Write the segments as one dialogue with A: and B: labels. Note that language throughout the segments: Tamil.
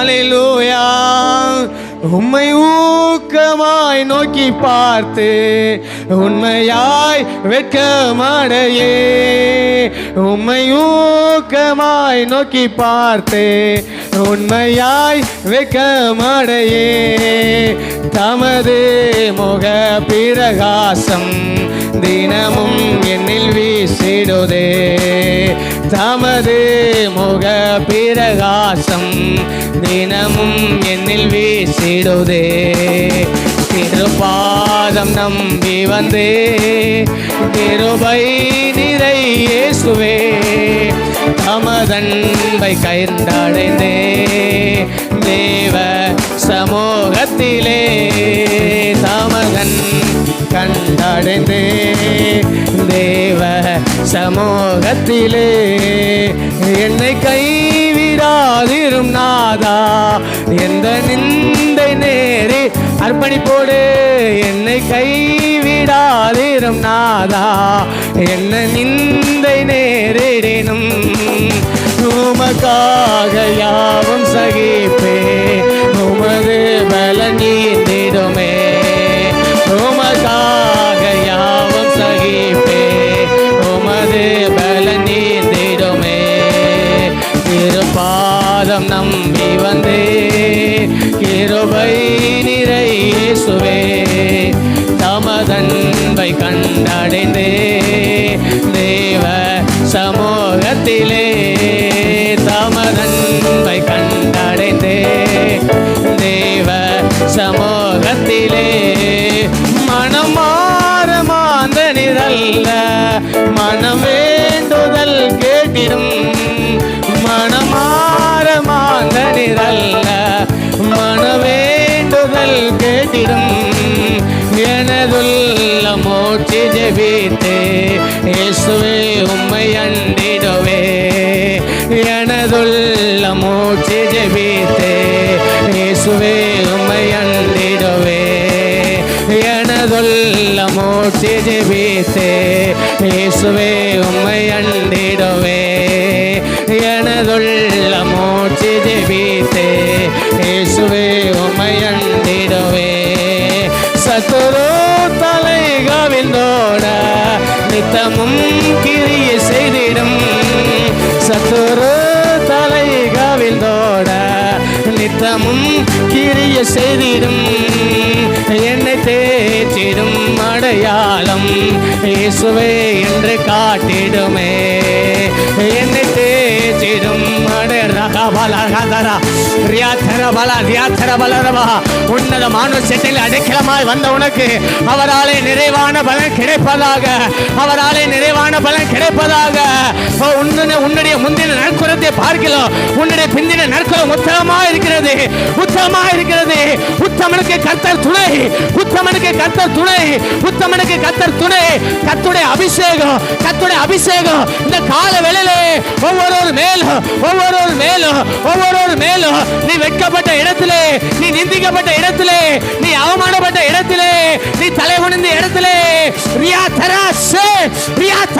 A: ஹalleluya உம்மை ஊக்கமாய் நோக்கி பார்த்து உண்மையாய் வெட்கமடையே. உம்மை ஊக்கமாய் நோக்கி பார்த்து உண்மையாய் வெட்கமடையே. தமது முக பிரகாசம் தினமும் என்னில் வீசிடுதே. தமது முக பிரகாசம். தினமும் என்னில் வீசிடுதே. திருப்பாதம் நம்பி வந்தே. திருபை நிறை இயேசுவே. தமதன்பை கைந்தடைந்தே தேவ சமூகத்திலே தமதன் கண்டடைந்தே. தேவ சமூகத்திலே என்னை கைவிடாதிரும் நாதா. எந்த நிந்தை நேரே அர்ப்பணிப்போடு என்னை கைவிடாதிரும் நாதா. என்ன நிந்தை நேரிடினும் உமக்காக யாவும் சகிப்பே உமது பல திருப்பாதம் நம்பி வந்தே. கிருபை நிறை இயேசுவே தமதன்பை கண்டடைந்தே. போற்றி ஜெபித்தே இயேசுவே உம்மை அண்டிடுவே எனதுள்ள மூச்சி ஜெபித்தே இயேசுவே உம்மை அண்டிடுவே எனதுள்ள மூச்சி ஜெபித்தே இயேசுவே உம்மை அண்டிடுவே எனதுள்ள மூச்சி ஜெபித்தே இயேசுவே உம்மை அண்டிடுவே சத்துரு நித்தமும் கிரிய செய்திடும். சத்துரு தலை கவிழ்ந்தோட நித்தமும் கிரிய செய்திடும். என்னை தேற்றிடும் அடையாளம் இயேசுவே என்று காட்டிடுமே. என்னை தேற்றிடும் உன்னதமான செட்டில் அடைக்கலமாய் வந்த உனக்கு அவராலே நிறைவான பலன் கிடைப்பதாக அவராலே நிறைவான பலன் கிடைப்பதாக. உன்னுடைய முந்தின நற்குறத்தை பார்க்கலாம் உன்னுடைய பிந்தின நற்குறம் உத்தமமா இருக்கிறது உத்தமமா இருக்கிறது. உத்தமனுக்கு கர்த்தர் துணை உத்தமனுக்கு கர்த்தர் துணை உத்தமனுக்கு கர்த்தர் துணை. கத்துடைய அபிஷேகம் கத்துடைய அபிஷேகம். இந்த கால வேளையிலே ஒவ்வொரு மேலும் ஒவ்வொரு மேலும் ஒவ்வொரு மேலும் நீ வெட்கப்பட்ட இடத்திலே நீ நிந்திக்கப்பட்ட இடத்திலே நீ அவமானப்பட்ட இடத்திலே நீ தலை குனிந்த இடத்திலே. ரியா தராசே.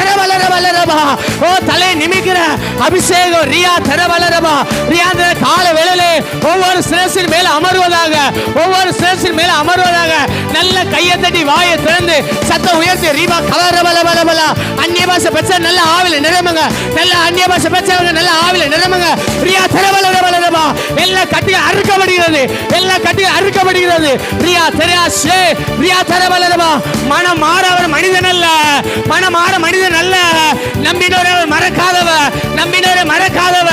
A: தர வளர வளரபா ஓ தலை நிமிக்கிற அபிஷேகம் ரியா தர வளரபா ரியா இந்த கால வேளையிலே ஒவ்வொரு சிரசின் மேல அமர்வதாக ஒவ்வொரு சிரசின் மேல அமர்வதாக நல்ல கையை தட்டி வாயை திறந்து சத்தம் உயர்த்தி ரீபா கலர வல பல அந்நிய பாஷை பெற்ற நல்ல ஆவில நிரம்புங்க. நல்ல அந்நிய பாஷை பெற்றவங்க நல்ல ஆவில நிரம்புங்க. ரியா தர வளர வளரபா எல்லா கட்டி அறுக்கப்படுகிறது எல்லா கட்டி அறுக்கப்படுகிறது. ரியா ஷே ரியா தர வளரபா மனம் மாறவர் மனிதன் அல்ல மனம் மாற மனிதன் நல்ல நம்பினோரை அவர் மறக்காதவ நம்பினரை மறக்காதவ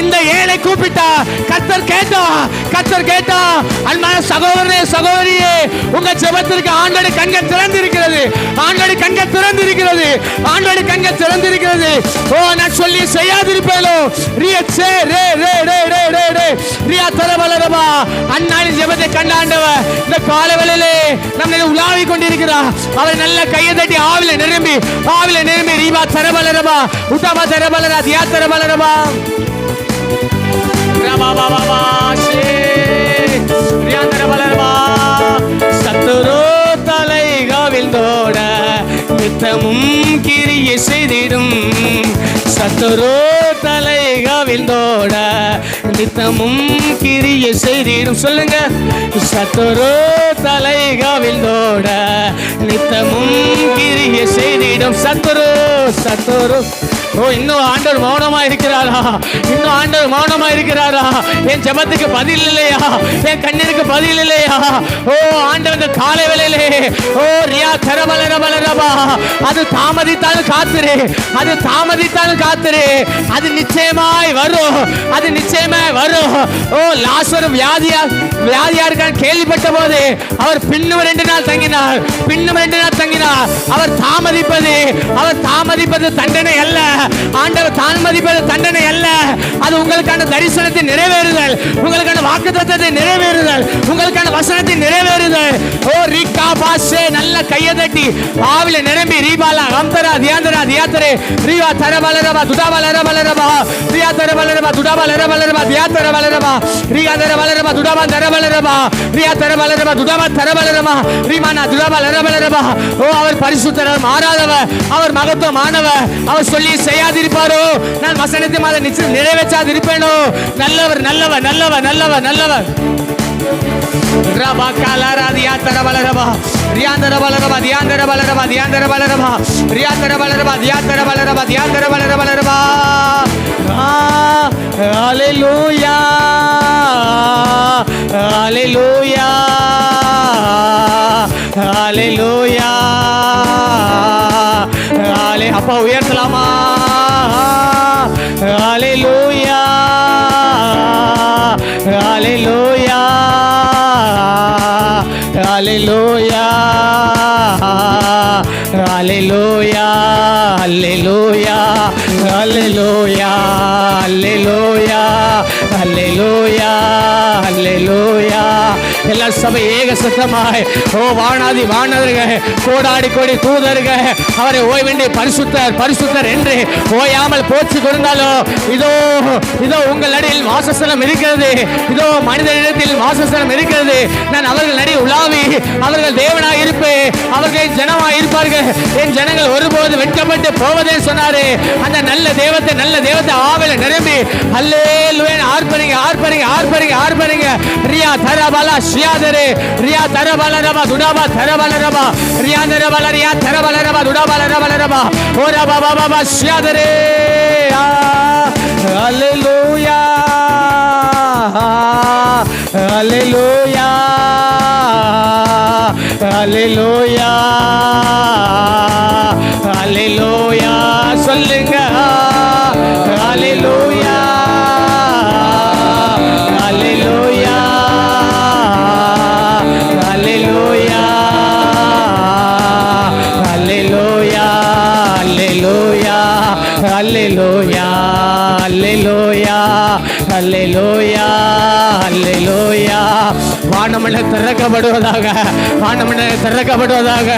A: இந்த ஏழை கூப்பிட்டா கத்தர் கேட்டா கத்தர் கேட்டா அன்பான சகோதரனே சகோதரியே உங்க ஜெபத்திற்கு ஆண்டோடு கண்கள் திறந்திருக்கிறது. ஆண்டோடு கண்கள் திறந்திருக்கிறது. ஆண்டோடு கண்கள் திறந்திருக்கிறது. ஓ நான் சொல்லி செய்யாதிருப்பேனோ? ரியா சே ரே ரே ரே ரே ரே ரே. ரியா தரவலரபா அந்நாளின் ஜெபத்தை கண்டாண்டவ இந்த காலவெளியிலே நம்ம உலாவி கொண்டிருக்கிறா. அவர் நல்ல கையை தட்டி ஆவில நிரம்பி ஆவில நிரம்பி ரீபா தரபலரபா உத்தமா தரபலரா యాత్ర బలరమా சத்துரு தலைகாவில் தோட நித்தமும் கிரியை செய்திடும். சத்துரு தலைகாவில் தோட நித்தமும் கிரிய செய்திடும். சொல்லுங்க. சத்துரு தலைகாவில் தோட நித்தமும் கிரிய செய்திடும். சத்துரு சத்துரு. ஓ இன்னும் ஆண்டவர் மௌனமா இருக்கிறாரா இன்னும் ஆண்டவர் மௌனமா இருக்கிறாரா என் ஜபத்துக்கு பதில் இல்லையா? என் கண்ணீருக்கு பதில் இல்லையா? ஓ ஆண்டவர் இந்த காலை வேலையிலே ஓ ரியா கரபலர பலரபா அது தாமதித்தாலும் காத்துரு. அது தாமதித்தாலும் காத்துரு. அது நிச்சயமாய் வரும். அது நிச்சயமாய் வரும். ஓ லாசரும் வியாதியா வியாதியா இருக்கான்னு கேள்விப்பட்ட போது அவர் பின்னும் ரெண்டு நாள் தங்கினார். பின்னும் ரெண்டு நாள் தங்கினார் அவர் தாமதிப்பது அவர் தாமதிப்பது தண்டனை அல்ல. ஆண்டவர் தாமதிப்பது தண்டனை அல்ல. அது உங்களுக்கான தரிசனத்தை நிறைவேறுதல். உங்களுக்கான வாக்கு தத்துவத்தை நிறைவேறுதல். உங்களுக்கான வசனத்தை நிறைவேறுதல். ஓ ரீகா பாசே நல்ல கையை தட்டி. ஆவில நிரம்பி ரீபாலா ரம்தரா தியாந்தரா தியாத்தரே. ரீவா தர பலரபா துதா வளர பலரபா ரியா தர பலரபா துடா வளர பலரபா தியா தர ரியா தர பலரபா துடாபா தர பலரபா ரியா தர பலரபா துடாபா தர பலரபா ரீமானா துடாபா லர பலரபா ஓ அவர் பரிசுத்தர் மாறாதவர் அவர் மகத்துவமானவர் அவர் சொல்லி செய்யாதிருப்பாரோ? நான் வசனத்தை மாத நிச்சயம் நிறைவேற்றாதிருப்பேனோ? நல்லவர் நல்லவர் நல்லவர் நல்லவர் நல்லவர். ரபா காலாரா தியாந்தர வளரபா ரியாந்தர வளரபா தியாந்தர வளரபா தியாந்தர வளரபா ரியாந்தர வளரபா தியாந்தர வளரபா தியாந்தர அலை லூயா ஹalleluya ஹalleluya. ஹalleluya ஹalலே அப்பா உயர்த்தலாமா ஹalleluya ஹalleluya ஹalleluya ஹalleluya ஹalleluya ஹalleluya ஹalleluya ஹalleluya ஹalleluya எல்லா சபை ஏக சத்தமாய். ஓ வானாதி வானவர்கள் கோடாடி கோடி தூதர்கள் அவரை ஓய்வின்றி பரிசுத்தர் பரிசுத்தர் என்று ஓயாமல் போச்சு கொடுத்தாலும் இதோ இதோ உங்கள் அடியில் வாசஸ்தலம் இருக்கிறது இதோ மனிதனிடத்தில் வாசஸ்தலம் இருக்கிறது. நான் அவர்கள் நடி உலாவி அவர்கள் தேவனாக இருப்பேன் அவர்கள் ஜனமாக இருப்பார்கள். என் ஜனங்கள் ஒருபோது வெட்கப்பட்டு போவதே சொன்னாரு. அந்த நல்ல தேவத்தை நல்ல தேவத்தை ஆவில நிரம்பி அல்லே ஆர்ப்பரிங்க ஆர்ப்பரிங்க ஆர்ப்பரிங்க ஆர்ப்பரிங்க. ரியா தரா Bala Shiadere, Ria Tarabala Rama, Dudaba, Tarabala Rama, Ria Nerabala, Ria Tarabala Rama, Dudaba, Rabala Rama, Ora Baba Baba Shiadere, Hallelujah, Hallelujah, Hallelujah. Vanamalai திறக்கப்படுவதாக வானமலை திறக்கப்படுவதாக.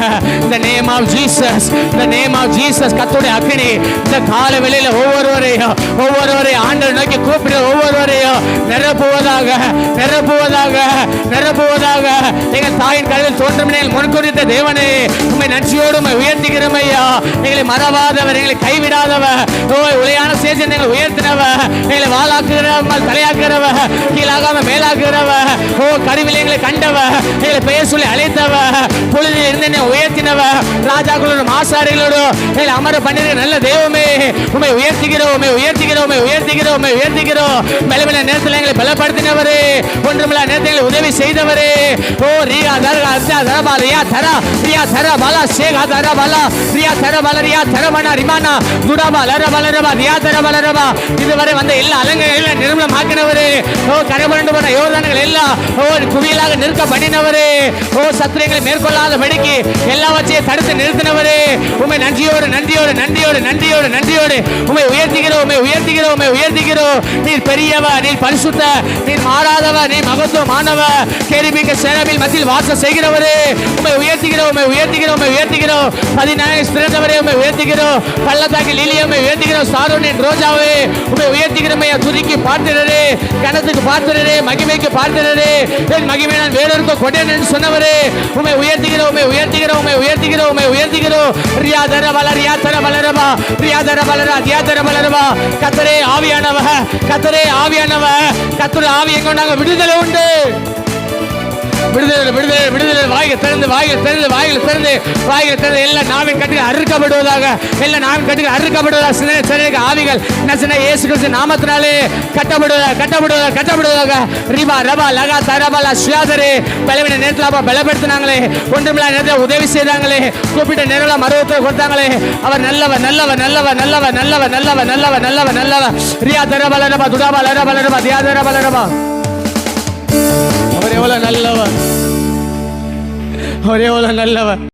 A: இந்த நேம் ஆஃப் ஜீசஸ் இந்த நேம் ஆஃப் ஜீசஸ் கத்துடைய அக்கினி இந்த கால வெளியில ஒவ்வொருவரையும் ஒவ்வொருவரையும் ஆண்டவர் நோக்கி கூப்பிடுற ஒவ்வொருவரையும் நிரப்புவதாக நிரப்புவதாக நிரப்புவதாக. எங்கள் தாயின் கல்வியில் தோன்றமினை முன்குறித்த தேவனே உண்மை நன்றியோடு உண்மை உயர்த்துகிறோம் ஐயா. எங்களை மறவாதவர் எங்களை கைவிடாதவர். ஓ உலையான சேஜன் எங்களை உயர்த்தினவர். எங்களை வாழாக்குகிறவர் தலையாக்குறவர் கீழாகாம மேலாக்குறவர் ஓ கருவி கருவில் எங்களை கண்டவ எங்களை பெயர் சொல்லி அழைத்தவ பொழுதில் இருந்து என்னை உயர்த்தினவ ராஜாக்களோடும் ஆசாரிகளோடும் எங்களை அமர பண்ணிருக்க நல்ல தெய்வமே உண்மை உயர்த்துகிறோம் உண்மை உயர்த்துகிறோம் உண்மை உயர்த்துகிறோம். உண்மை உயர்த்துகிறோம் நேரத்தில் எங்களை பலப்படுத்தினவரே. ஒன்றுமில்ல நேரத்தில் உதவி செய்தவரே. ஓ ரியா தரா தரபா ரியா தரா ரியா தர பாலா சேகா தர பாலா ரியா தர பால ரியா தர மனா ரிமானா துடாபா லர பலரபா ரியா தர பலரபா இதுவரை வந்த எல்லா அலங்கைகளை நிர்மலம் ஆக்கினவரே ஓ கரபரண்டு போன யோதானங்கள் எல்லாம் ஓ குவியலாக நிற்க பண்ணினவரே ஓ சத்திரங்களை மேற்கொள்ளாத படிக்கு எல்லாவற்றையும் தடுத்து நிறுத்தினவரே. உண்மை நன்றியோடு நன்றியோடு நன்றியோடு நன்றியோடு நன்றியோடு. உண்மை உயர்த்துகிறோம் உண்மை உயர்த்துகிறோம் உண்மை உயர்த்துகிறோம். நீர் பெரியவ நீர் பரிசுத்த நீர் மாறாதவ நீர் மகத்துவமானவ கேரிபிக்க சேனவில் மத்தியில் வாசம் செய்கிறவரே உண்மை உயர்த்துகிறோம் உண்மை உயர்த்துகிறோம் உண்மை உயர்த்துகிறோம். பதினாயிரம் சிறந்தவரே உண்மை உயர்த்துகிறோம். பள்ளத்தாக்கி லீலியை உண்மை உயர்த்துகிறோம். சாரோனின் ரோஜாவே உண்மை உயர்த்துகிறோம் துதிக்கு பார்த்திரரே கணத்துக்கு பார்த்திரரே மகிமைக்கு பார்த்தனரே என் மகிமை நான் வேறொருக்கும் கொண்டேன் என்று சொன்னவரே உண்மை உயர்த்துகிறோம் உண்மை உயர்த்துகிறோம் உண்மை உயர்த்துகிறோம் உண்மை உயர்த்துகிறோம். ரியாதர வளர் ரியாதர வளரவா ரியாதர வளரா தியாதர வளரவா. கத்த கத்தரே ஆவியானவ கத்தரே ஆவியானவ கத்தர் ஆவியை நாங்க விடுதலை உண்டு. விடுதலை விடுதலை விடுதலை. வாயில் திறந்து வாயில் திறந்து வாயில் திறந்து வாயில் திறந்து. எல்லா நாவின் கட்டுகள் அறுக்கப்படுவதாக எல்லா நாவின் கட்டுகள் அறுக்கப்படுவதாக சின்ன சின்ன ஆவிகள் நசன இயேசு கிறிஸ்து நாமத்தினாலே கட்டப்படுவதாக கட்டப்படுவதாக கட்டப்படுவதாக. ரிபா ரபா லகா தரபலா சுயாதரே. பலவின நேரத்தில் அப்பா பலப்படுத்தினாங்களே. ஒன்றுமில்லா நேரத்தில் உதவி செய்தாங்களே. கூப்பிட்ட நேரம் மருவத்தை கொடுத்தாங்களே. அவர் நல்லவர் நல்லவர் நல்லவர் நல்லவர் நல்லவர் நல்லவர் நல்லவர் நல்லவர் நல்லவர். ரியா தரபல ரபா துடாபா லரபா லரபா தியா தரபா லரபா. அவர் எவ்வளவு நல்லவர் அவர் எவ்வளவு நல்லவர்